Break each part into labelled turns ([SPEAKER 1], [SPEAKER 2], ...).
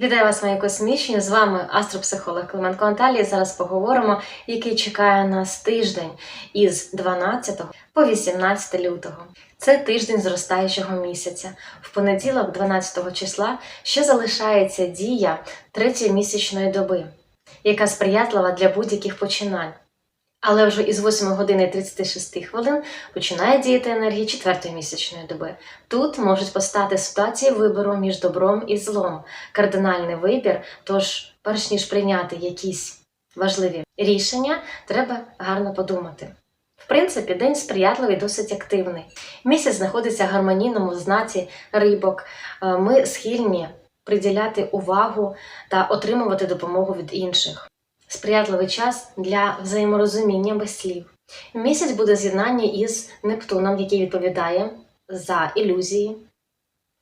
[SPEAKER 1] Вітаю вас, мої космічні! З вами астропсихолог Клименко Анталія. Зараз поговоримо, який чекає нас тиждень із 12 по 18 лютого. Це тиждень зростаючого місяця. В понеділок, 12 числа, ще залишається дія третьої місячної доби, яка сприятлива для будь-яких починань. Але вже із 8 години 36 хвилин починає діяти енергія четвертої місячної доби. Тут можуть постати ситуації вибору між добром і злом, кардинальний вибір. Тож, перш ніж прийняти якісь важливі рішення, треба гарно подумати. В принципі, день сприятливий, досить активний. Місяць знаходиться в гармонійному знаці рибок. Е, Ми схильні приділяти увагу та отримувати допомогу від інших. Сприятливий час для взаєморозуміння без слів. Місяць буде з'єднання із Нептуном, який відповідає за ілюзії,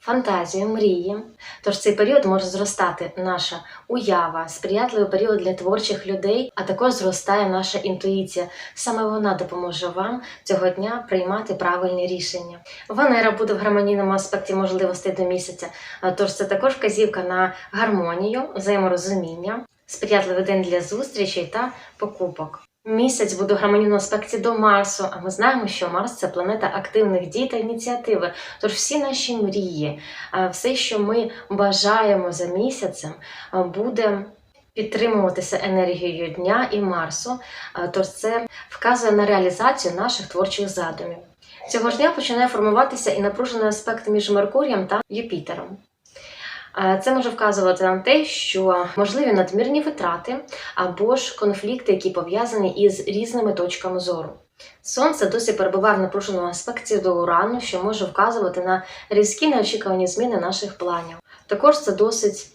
[SPEAKER 1] фантазію, мрії. Тож цей період може зростати наша уява, сприятливий період для творчих людей, а також зростає наша інтуїція. Саме вона допоможе вам цього дня приймати правильні рішення. Венера буде в гармонійному аспекті можливостей до місяця, тож це також вказівка на гармонію, взаєморозуміння, сприятливий день для зустрічей та покупок. Місяць буде в гармонійному аспекті до Марсу, а ми знаємо, що Марс це планета активних дій та ініціативи. Тож всі наші мрії, все, що ми бажаємо за місяцем, буде підтримуватися енергією дня і Марсу. Тож це вказує на реалізацію наших творчих задумів. Цього ж дня починає формуватися і напружений аспект між Меркурієм та Юпітером. А, Це може вказувати на те, що можливі надмірні витрати або ж конфлікти, які пов'язані із різними точками зору. Сонце досі перебуває в напруженому аспекті до урану, що може вказувати на різкі неочікувані зміни наших планів. Також це досить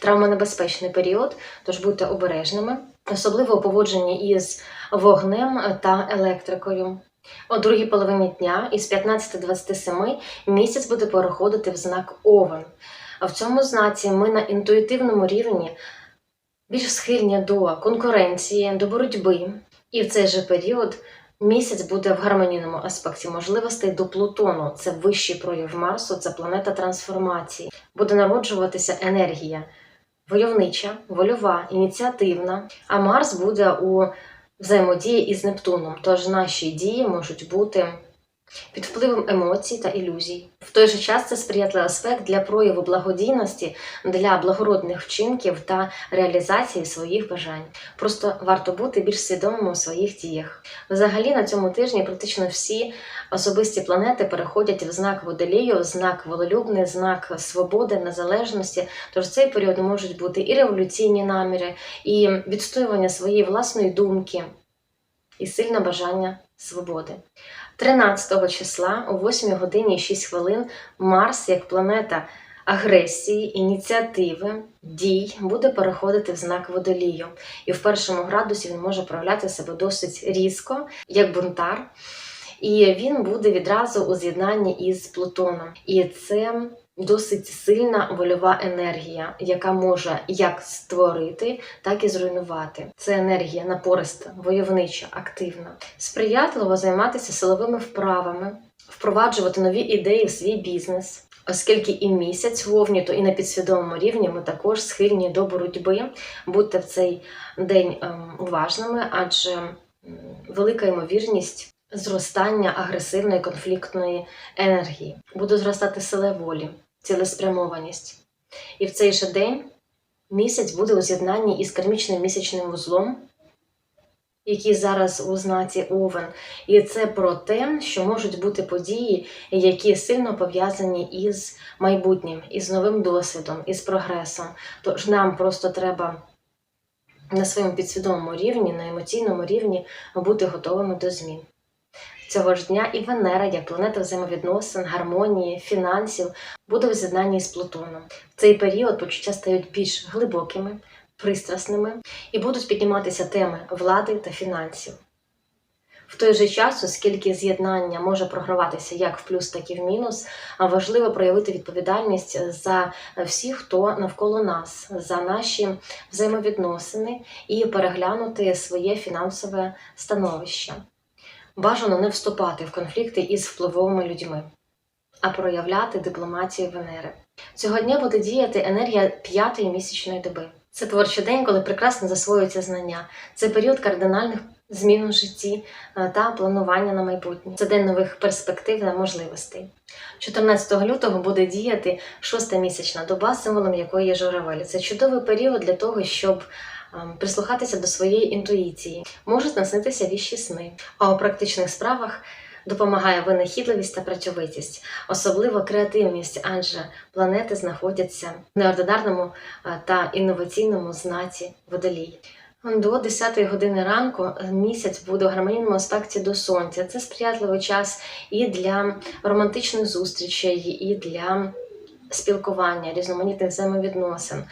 [SPEAKER 1] травмонебезпечний період, тож будьте обережними, особливо у поводженні із вогнем та електрикою. О другій половині дня із 15.27 місяць буде переходити в знак Овен. А в цьому знаці ми на інтуїтивному рівні більш схильні до конкуренції, до боротьби. І в цей же період місяць буде в гармонійному аспекті можливостей до Плутону. Це вищий прояв Марсу, це планета трансформації. Буде народжуватися енергія войовнича, вольова, ініціативна. А Марс буде у взаємодії із Нептуном. Тож наші дії можуть бути під впливом емоцій та ілюзій. В той же час це сприятливий аспект для прояву благодійності, для благородних вчинків та реалізації своїх бажань. Просто варто бути більш свідомим у своїх діях. Взагалі на цьому тижні практично всі особисті планети переходять в знак водолію, знак волелюбний, знак свободи, незалежності. Тож цей період можуть бути і революційні наміри, і відстоювання своєї власної думки, і сильне бажання свободи. 13 числа о 8 годині 6 хвилин Марс, як планета агресії, ініціативи, дій, буде переходити в знак водолію. І в першому градусі він може проявляти себе досить різко, як бунтар. І він буде відразу у з'єднанні із Плутоном. І це досить сильна вольова енергія, яка може як створити, так і зруйнувати. Це енергія напориста, войовнича, активна. Сприятливо займатися силовими вправами, впроваджувати нові ідеї в свій бізнес. Оскільки і місяць вовні, то і на підсвідомому рівні ми також схильні до боротьби, будьте в цей день ем, уважними, адже велика ймовірність зростання агресивної конфліктної енергії. Буде зростати сила волі, цілеспрямованість. І в цей же день місяць буде у з'єднанні із кармічним місячним вузлом, який зараз у знаці Овен. І це про те, що можуть бути події, які сильно пов'язані із майбутнім, із новим досвідом, із прогресом. Тож нам просто треба на своєму підсвідомому рівні, на емоційному рівні бути готовими до змін. Цього ж дня і Венера, як планета взаємовідносин, гармонії, фінансів, буде в з'єднанні з Плутоном. В цей період почуття стають більш глибокими, пристрасними і будуть підніматися теми влади та фінансів. В той же час, оскільки з'єднання може програватися як в плюс, так і в мінус, а важливо проявити відповідальність за всіх, хто навколо нас, за наші взаємовідносини і переглянути своє фінансове становище. Бажано не вступати в конфлікти із впливовими людьми, а проявляти дипломатію Венери. Цього дня буде діяти енергія п'ятої місячної доби. Це творчий день, коли прекрасно засвоюються знання. Це період кардинальних змін у житті е, та планування на майбутнє. Це день нових перспектив та можливостей. 14 лютого буде діяти шоста місячна доба, символом якої є журавель. Це чудовий період для того, щоб прислухатися до своєї інтуїції. Можуть наснитися віщі сни, а у практичних справах допомагає винахідливість та працьовитість, особливо креативність, адже планети знаходяться в неординарному е, та інноваційному знаці водолій. До 10 години ранку е, місяць буде у гармонійному аспекті до сонця. Це сприятливий час і для романтичних зустрічей, і для спілкування, різноманітних взаємовідносин,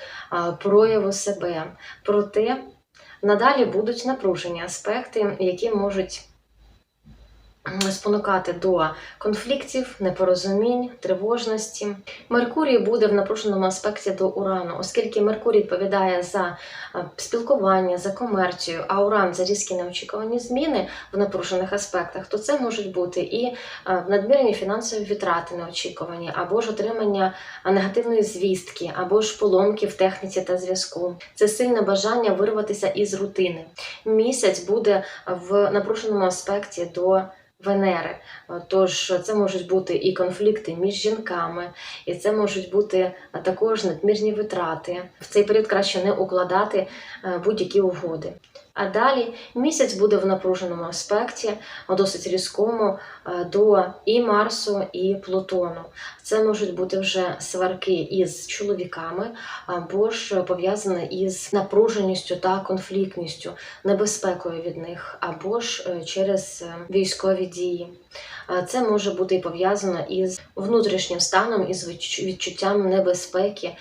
[SPEAKER 1] прояву себе. Проте надалі будуть напружені аспекти, які можуть спонукати до конфліктів, непорозумінь, тривожності. Меркурій буде в напруженому аспекті до Урану, оскільки Меркурій відповідає за спілкування, за комерцію, а Уран за різкі неочікувані зміни в напружених аспектах, то це можуть бути і надмірні фінансові витрати неочікувані, або ж отримання негативної звістки, або ж поломки в техніці та зв'язку. Це сильне бажання вирватися із рутини. Місяць буде в напруженому аспекті до Венери. Тож це можуть бути і конфлікти між жінками, і це можуть бути також надмірні витрати. В цей період краще не укладати е, будь-які угоди. А далі місяць буде в напруженому аспекті, досить різкому е, до і Марсу, і Плутону. Це можуть бути вже сварки із чоловіками, або ж пов'язане із напруженістю та конфліктністю, небезпекою від них, або ж е, через е, військові дії. Це може бути і пов'язано із внутрішнім станом, із відчуттям небезпеки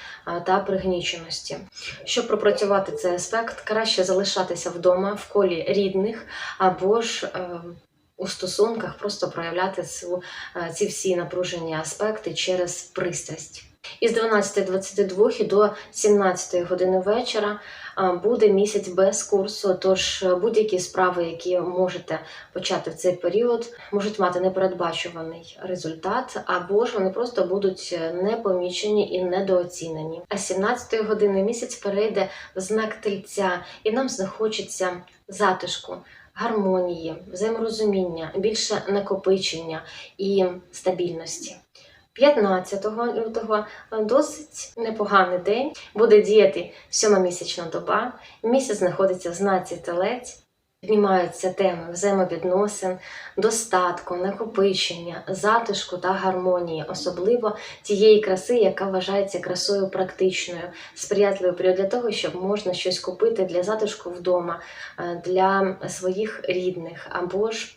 [SPEAKER 1] та пригніченості. Щоб пропрацювати цей аспект, краще залишатися вдома в колі рідних або ж е, у стосунках просто проявляти е, ці всі напружені аспекти через пристрасть. Із 12.22 до 17 години вечора буде місяць без курсу, тож е, будь-які справи, які можете почати в цей період, можуть мати непередбачуваний результат, або ж вони просто будуть е, непомічені і недооцінені. А з 17 години місяць перейде в знак тельця, і нам захочеться затишку. Гармонії, взаєморозуміння, більше накопичення і стабільності. 15 лютого досить непоганий день. Буде діяти сьома місячна доба. Місяць знаходиться в знаці телець. Піднімаються теми взаємовідносин, достатку, накопичення, затишку та гармонії, особливо тієї краси, яка вважається красою практичною, сприятливий період для того, щоб можна щось купити для затишку вдома, е, для своїх рідних або ж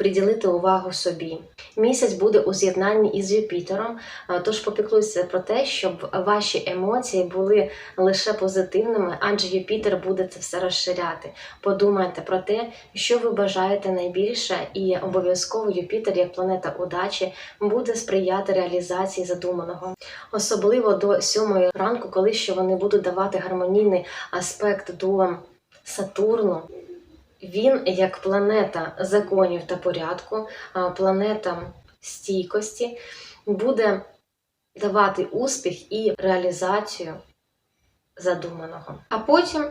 [SPEAKER 1] приділити увагу собі. Місяць буде у з'єднанні із Юпітером, тож попіклуйся про те, щоб ваші емоції були лише позитивними, адже Юпітер буде це все розширяти. Подумайте про те, що ви бажаєте найбільше, і обов'язково Юпітер, як планета удачі, буде сприяти реалізації задуманого. Особливо до сьомої ранку, коли ще вони будуть давати гармонійний аспект до Сатурну. Він як планета законів та порядку, планета стійкості, буде давати успіх і реалізацію задуманого. А потім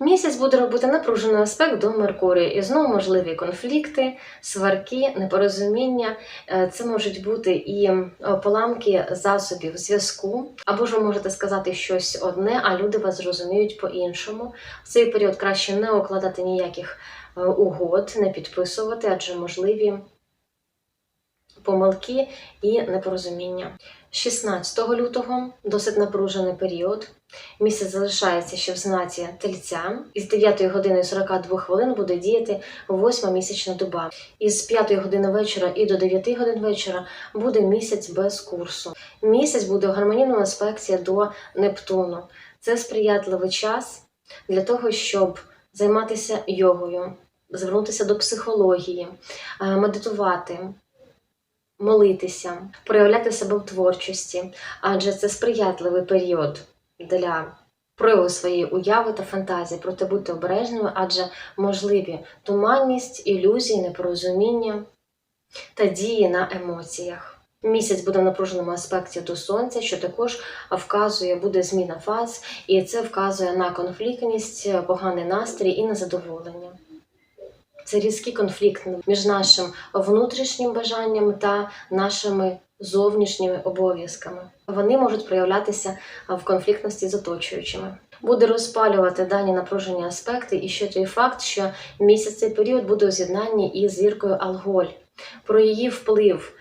[SPEAKER 1] місяць буде робити напружений аспект до Меркурія, і знову можливі конфлікти, сварки, непорозуміння. Е, Це можуть бути і е, поламки засобів зв'язку, або ж ви можете сказати щось одне, а люди вас зрозуміють по-іншому. В цей період краще не укладати ніяких е, угод, не підписувати, адже можливі помилки і непорозуміння. 16 лютого досить напружений період. Місяць залишається ще в знаці тельця. Із 9 години 42 хвилин буде діяти восьма місячна доба. Із 5 години вечора і до 9 годин вечора буде місяць без курсу. Місяць буде в гармонійному аспекті до Нептуну. Це сприятливий час для того, щоб займатися йогою, звернутися до психології, е, медитувати, молитися, проявляти себе в творчості, адже це сприятливий період для прояву своєї уяви та фантазії. Проте будьте обережними, адже можливі туманність, ілюзії, непорозуміння та дії на емоціях. Місяць буде в напруженому аспекті до сонця, що також вказує, буде зміна фаз, і це вказує на конфліктність, поганий настрій і незадоволення. Це різкий конфлікт між нашим внутрішнім бажанням та нашими зовнішніми обов'язками. Вони можуть проявлятися в конфліктності з оточуючими. Буде розпалювати дані напружені аспекти, і ще той факт, що місяць цей період буде у з'єднанні із зіркою Алголь. Про її вплив,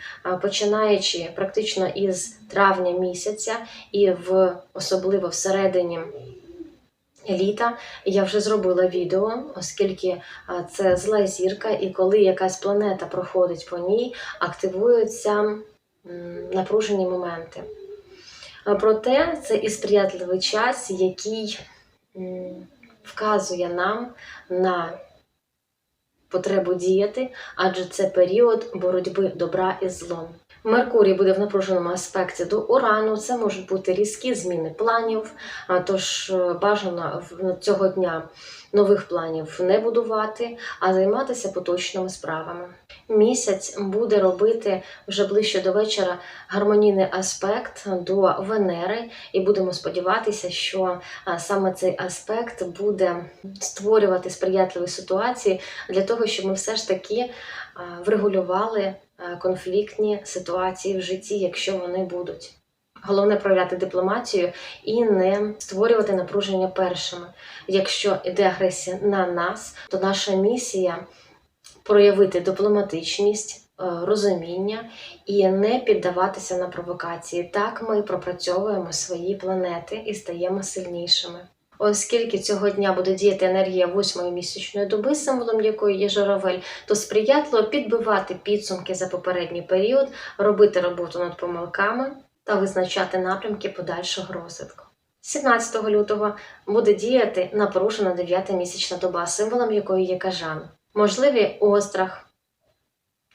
[SPEAKER 1] починаючи практично із травня місяця, і в особливо всередині літа, я вже зробила відео, оскільки це зла зірка, і коли якась планета проходить по ній, активуються напружені моменти. Проте це і сприятливий час, який вказує нам на потребу діяти, адже це період боротьби добра із злом. Меркурій буде в напруженому аспекті до Урану. Це можуть бути різкі зміни планів. Тож е, бажано цього дня нових планів не будувати, а займатися поточними справами. Місяць буде робити вже ближче до вечора гармонійний аспект до Венери, і будемо сподіватися, що саме цей аспект буде створювати сприятливі ситуації для того, щоб ми все ж таки врегулювали е, конфліктні ситуації в житті, якщо вони будуть. Головне проявляти дипломатію і не створювати напруження першими. Якщо йде агресія на нас, то наша місія проявити дипломатичність, е, розуміння і не піддаватися на провокації. Так ми пропрацьовуємо свої планети і стаємо сильнішими. Оскільки цього дня буде діяти енергія восьмої місячної доби, символом якої є журавель, то сприятливо підбивати підсумки за попередній період, робити роботу над помилками та визначати напрямки подальшого розвитку. 17 лютого буде діяти напружена дев'ята місячна доба, символом якої є кажан. Можливі острах,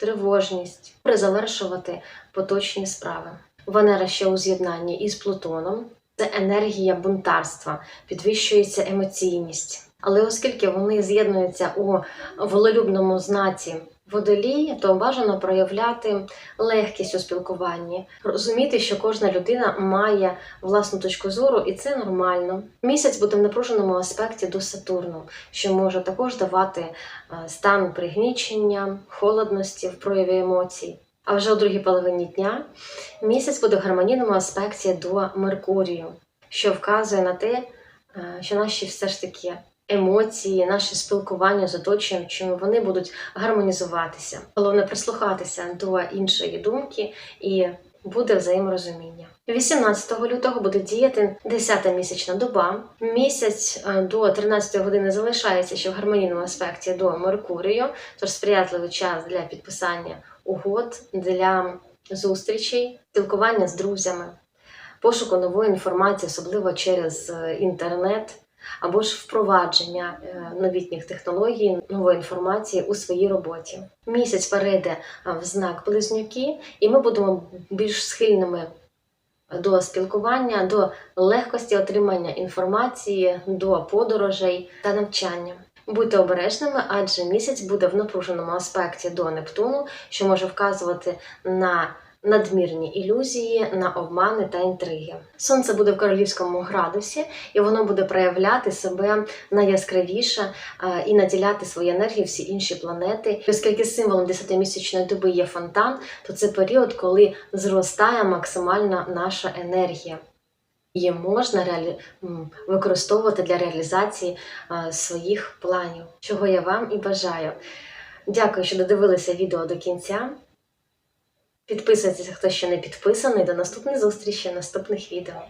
[SPEAKER 1] тривожність, завершувати поточні справи. Венера ще у з'єднанні із Плутоном. Це енергія бунтарства, підвищується емоційність. Але оскільки вони з'єднуються у волелюбному знаці водолії, то бажано проявляти легкість у спілкуванні, розуміти, що кожна людина має власну точку зору, і це нормально. Місяць буде в напруженому аспекті до Сатурну, що може також давати е, стан пригнічення, холодності в прояві емоцій. А вже у другій половині дня місяць буде в гармонійному аспекті до Меркурію, що вказує на те, е, що наші все ж таки емоції, наше спілкування з оточуючими, вони будуть гармонізуватися. Головне прислухатися до іншої думки і буде взаєморозуміння. 18 лютого буде діяти 10-та місячна доба. Місяць е, до 13 години залишається ще в гармонійному аспекті до Меркурію, тож сприятливий час для підписання угод, для зустрічей, спілкування з друзями, пошуку нової інформації, особливо через е, інтернет, або ж впровадження е, новітніх технологій, нової інформації у своїй роботі. Місяць перейде е, в знак близнюки, і ми будемо більш схильними до спілкування, до легкості отримання інформації, до подорожей та навчання. Будьте обережними, адже місяць буде в напруженому аспекті до Нептуну, що може вказувати на надмірні ілюзії, на обмани та інтриги. Сонце буде в королівському градусі, і воно буде проявляти себе найяскравіше е, і наділяти свої енергії всі інші планети. Оскільки символом 10-місячної доби є фонтан, то це період, коли зростає максимально наша енергія. Її можна реалі... використовувати для реалізації е, своїх планів, чого я вам і бажаю. Дякую, що додивилися відео до кінця. Підписуйтесь, хто ще не підписаний. До наступної зустрічі, наступних відео.